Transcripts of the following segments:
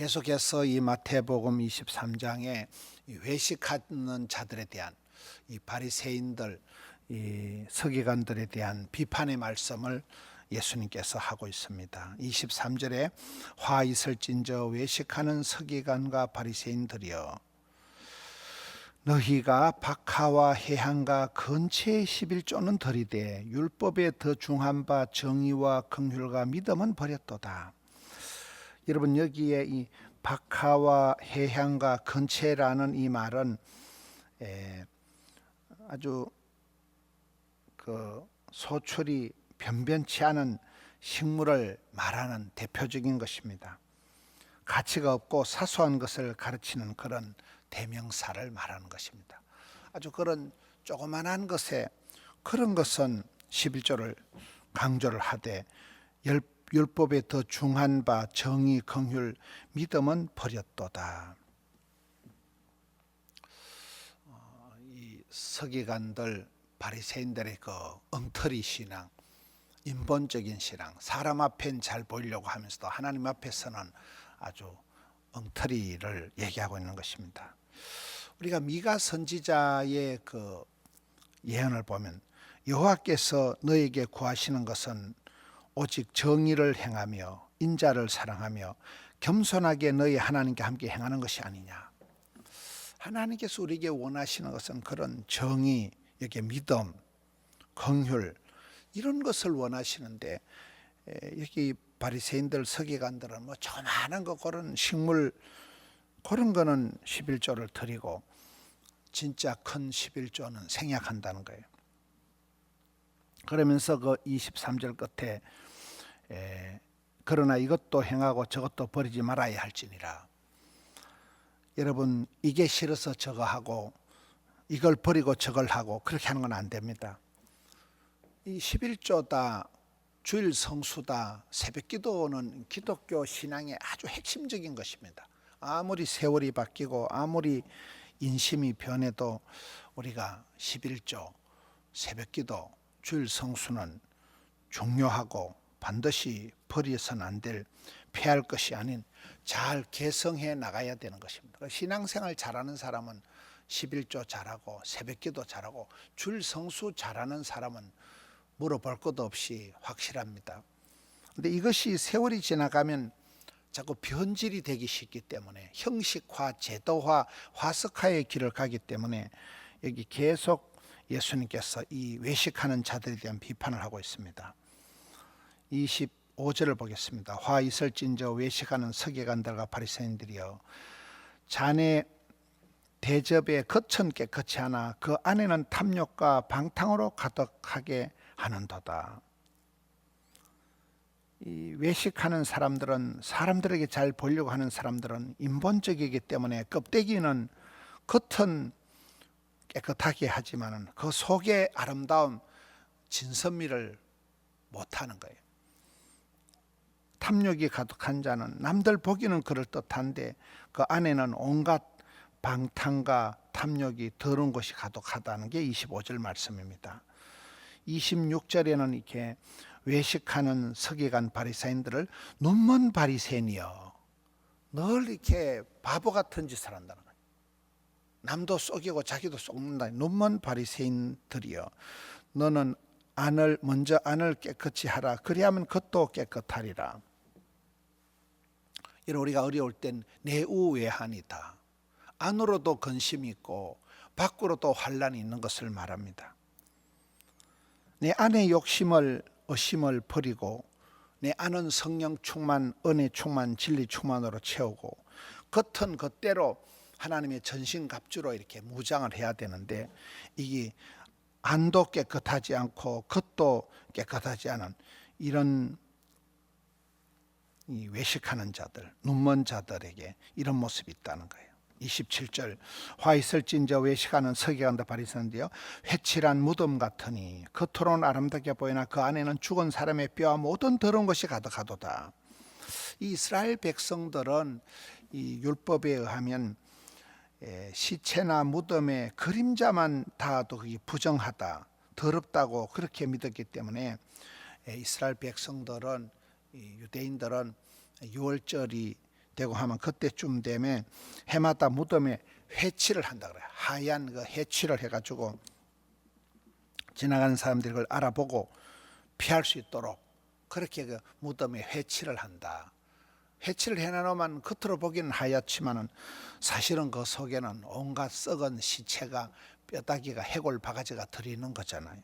계속해서 이 마태복음 23장에 외식하는 자들에 대한 이 바리새인들, 이 서기관들에 대한 비판의 말씀을 예수님께서 하고 있습니다. 23절에 화 있을진저 외식하는 서기관과 바리새인들이여 너희가 박하와 해한과 근처의 11조는 들이되 율법에 더 중한 바 정의와 긍휼과 믿음은 버렸도다. 여러분 여기에 이 박하와 해향과 근처라는 이 말은 에, 아주 그 소출이 변변치 않은 식물을 말하는 대표적인 것입니다. 가치가 없고 사소한 것을 가르치는 그런 대명사를 말하는 것입니다. 아주 그런 조그만한 것에 그런 것은 11조를 강조를 하되 열, 율법에 더 중한 바 정의, 긍휼, 믿음은 버렸도다. 어, 이 서기관들, 바리새인들의 그 엉터리 신앙, 인본적인 신앙, 사람 앞엔 잘 보이려고 하면서도 하나님 앞에서는 아주 엉터리를 얘기하고 있는 것입니다. 우리가 미가 선지자의 그 예언을 보면 여호와께서 너에게 구하시는 것은 오직 정의를 행하며 인자를 사랑하며 겸손하게 너희 하나님께 함께 행하는 것이 아니냐. 하나님께서 우리에게 원하시는 것은 그런 정의, 여기 믿음, 긍휼 이런 것을 원하시는데 여기 바리새인들 서기관들은 뭐 조만한 거 그런 식물 그런 거는 11조를 드리고 진짜 큰 11조는 생략한다는 거예요. 그러면서 그 23절 끝에 에, 그러나 이것도 행하고 저것도 버리지 말아야 할지니라. 여러분 이게 싫어서 저거 하고 이걸 버리고 저걸 하고 그렇게 하는 건 안 됩니다. 이 11조다 주일 성수다 새벽 기도는 기독교 신앙의 아주 핵심적인 것입니다. 아무리 세월이 바뀌고 아무리 인심이 변해도 우리가 11조 새벽 기도 주일 성수는 중요하고 반드시 버려서는 안 될 피할 것이 아닌 잘 개성해 나가야 되는 것입니다. 그러니까 신앙생활 잘하는 사람은 11조 잘하고 새벽기도 잘하고 줄 성수 잘하는 사람은 물어볼 것도 없이 확실합니다. 근데 이것이 세월이 지나가면 자꾸 변질이 되기 쉽기 때문에 형식화, 제도화, 화석화의 길을 가기 때문에 여기 계속 예수님께서 이 외식하는 자들에 대한 비판을 하고 있습니다. 25절을 보겠습니다. 화 있을진저 외식하는 서기관들과 바리새인들이여 자네 대접에 겉은 깨끗이 하나 그 안에는 탐욕과 방탕으로 가득하게 하는도다. 이 외식하는 사람들은 사람들에게 잘 보려고 하는 사람들은 인본적이기 때문에 껍데기는 겉은 깨끗하게 하지만은 그 속에 아름다운 진선미를 못하는 거예요. 탐욕이 가득한 자는 남들 보기는 그럴 듯한데 그 안에는 온갖 방탕과 탐욕이 더러운 것이 가득하다는 게 25절 말씀입니다. 26절에는 이렇게 외식하는 서기관 바리새인들을 눈먼 바리새인이여 늘 이렇게 바보 같은 짓을 한다는 거예요. 남도 속이고 자기도 속는다. 눈먼 바리새인들이여 너는 안을 먼저 안을 깨끗이 하라. 그리하면 겉도 깨끗하리라. 이런 우리가 어려울 땐 내우외한이다. 안으로도 근심이 있고 밖으로도 환란이 있는 것을 말합니다. 내 안의 욕심을 의심을 버리고 내 안은 성령 충만, 은혜 충만, 진리 충만으로 채우고 겉은 겉대로 하나님의 전신갑주로 이렇게 무장을 해야 되는데 이게 안도 깨끗하지 않고 겉도 깨끗하지 않은 이런 이 외식하는 자들, 눈먼 자들에게 이런 모습이 있다는 거예요. 27절 화 있을진저 외식하는 서기관다 바리새인데요 회칠한 무덤 같으니 겉으로는 아름답게 보이나 그 안에는 죽은 사람의 뼈와 모든 더러운 것이 가득하도다. 이 이스라엘 백성들은 이 율법에 의하면 시체나 무덤의 그림자만 닿아도 그게 부정하다, 더럽다고 그렇게 믿었기 때문에 이스라엘 백성들은 유대인들은 유월절이 되고 하면 그때쯤 되면 해마다 무덤에 회치를 한다 그래요. 하얀 그 해치를 해가지고 지나가는 사람들이 그걸 알아보고 피할 수 있도록 그렇게 그 무덤에 회치를 한다. 해치를 해놔놓으면 겉으로 보기는 하얗지만은 사실은 그 속에는 온갖 썩은 시체가 뼈다귀가 해골 바가지가 들어있는 거잖아요.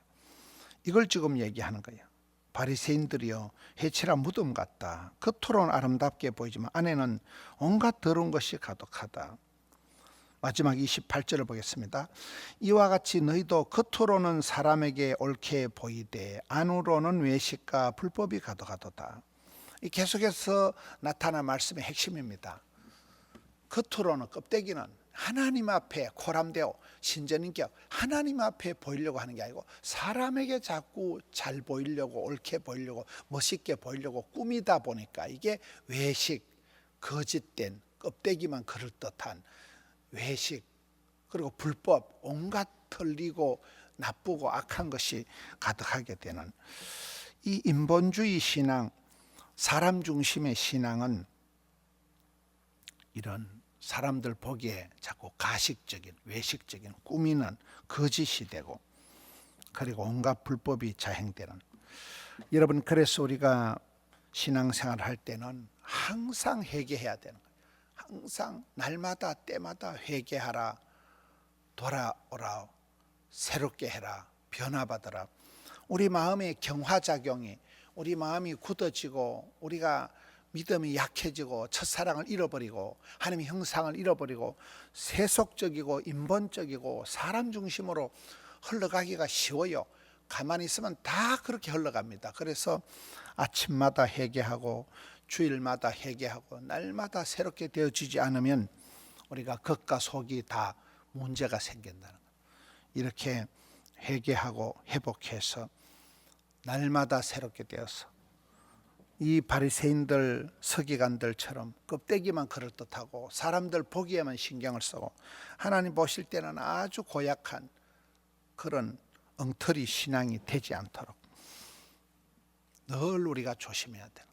이걸 지금 얘기하는 거예요. 바리새인들이요 해치라 무덤 같다. 겉으로는 아름답게 보이지만 안에는 온갖 더러운 것이 가득하다. 마지막 28절을 보겠습니다. 이와 같이 너희도 겉으로는 사람에게 옳게 보이되 안으로는 외식과 불법이 가득하도다. 이 계속해서 나타난 말씀의 핵심입니다. 겉으로는 껍데기는 하나님 앞에 코람되어 신전인격 하나님 앞에 보이려고 하는 게 아니고 사람에게 자꾸 잘 보이려고 옳게 보이려고 멋있게 보이려고 꾸미다 보니까 이게 외식 거짓된 껍데기만 그럴듯한 외식 그리고 불법 온갖 틀리고 나쁘고 악한 것이 가득하게 되는 이 인본주의 신앙 사람 중심의 신앙은 이런 사람들 보기에 자꾸 가식적인 외식적인 꾸미는 거짓이 되고 그리고 온갖 불법이 자행되는 여러분 그래서 우리가 신앙생활 할 때는 항상 회개해야 되는 거예요. 항상 날마다 때마다 회개하라 돌아오라 새롭게 해라 변화받아라 우리 마음의 경화작용이 우리 마음이 굳어지고 우리가 믿음이 약해지고 첫사랑을 잃어버리고 하나님의 형상을 잃어버리고 세속적이고 인본적이고 사람 중심으로 흘러가기가 쉬워요. 가만히 있으면 다 그렇게 흘러갑니다. 그래서 아침마다 회개하고 주일마다 회개하고 날마다 새롭게 되어지지 않으면 우리가 겉과 속이 다 문제가 생긴다는 거예요. 이렇게 회개하고 회복해서 날마다 새롭게 되어서 이 바리새인들 서기관들처럼 껍데기만 그럴듯하고 사람들 보기에만 신경을 쓰고 하나님 보실 때는 아주 고약한 그런 엉터리 신앙이 되지 않도록 늘 우리가 조심해야 되는.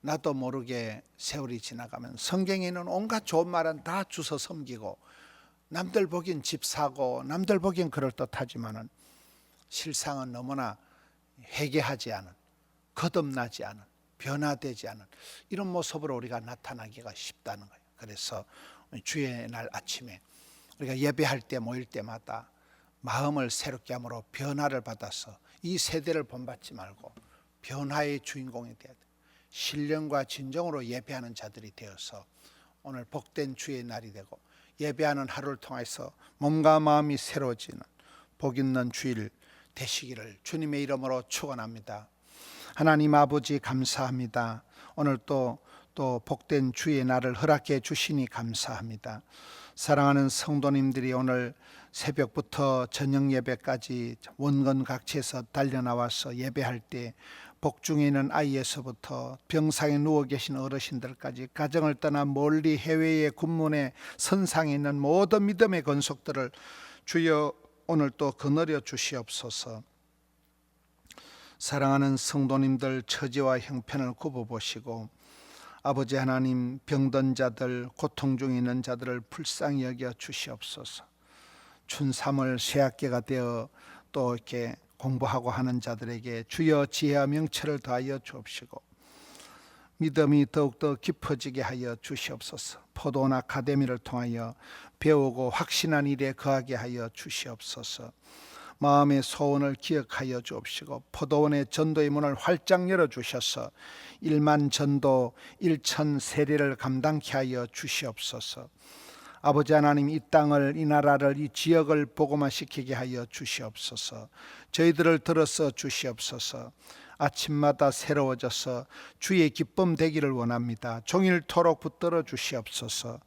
나도 모르게 세월이 지나가면 성경에 있는 온갖 좋은 말은 다 주워 섬기고 남들 보기엔 집 사고 남들 보기엔 그럴듯하지만은 실상은 너무나 회개하지 않은 거듭나지 않은 변화되지 않은 이런 모습으로 우리가 나타나기가 쉽다는 거예요. 그래서 주의 날 아침에 우리가 예배할 때 모일 때마다 마음을 새롭게 함으로 변화를 받아서 이 세대를 본받지 말고 변화의 주인공이 되어야 돼. 신령과 진정으로 예배하는 자들이 되어서 오늘 복된 주의 날이 되고 예배하는 하루를 통해서 몸과 마음이 새로워지는 복 있는 주일 되시기를 주님의 이름으로 축원합니다. 하나님 아버지 감사합니다. 오늘 또 또 복된 주의 날을 허락해 주시니 감사합니다. 사랑하는 성도님들이 오늘 새벽부터 저녁 예배까지 원건 각지에서 달려 나와서 예배할 때 복중에 있는 아이에서부터 병상에 누워 계신 어르신들까지 가정을 떠나 멀리 해외의 군문에 선상에 있는 모든 믿음의 건속들을 주여 오늘 또 거느려 주시옵소서. 사랑하는 성도님들 처지와 형편을 굽어 보시고 아버지 하나님 병든 자들 고통 중에 있는 자들을 불쌍히 여겨 주시옵소서. 춘삼월 새학기가 되어 또 이렇게 공부하고 하는 자들에게 주여 지혜와 명철을 더하여 주옵시고 믿음이 더욱더 깊어지게 하여 주시옵소서. 포도원 아카데미를 통하여 배우고 확신한 일에 거하게 하여 주시옵소서. 마음의 소원을 기억하여 주옵시고 포도원의 전도의 문을 활짝 열어 주셔서 1만 전도 1천 세례를 감당케 하여 주시옵소서. 아버지 하나님 이 땅을 이 나라를 이 지역을 복음화 시키게 하여 주시옵소서. 저희들을 들어서 주시옵소서. 아침마다 새로워져서 주의 기쁨 되기를 원합니다. 종일토록 붙들어 주시옵소서.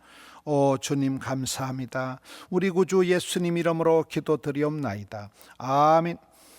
오 주님 감사합니다. 우리 구주 예수님 이름으로 기도드리옵나이다. 아멘.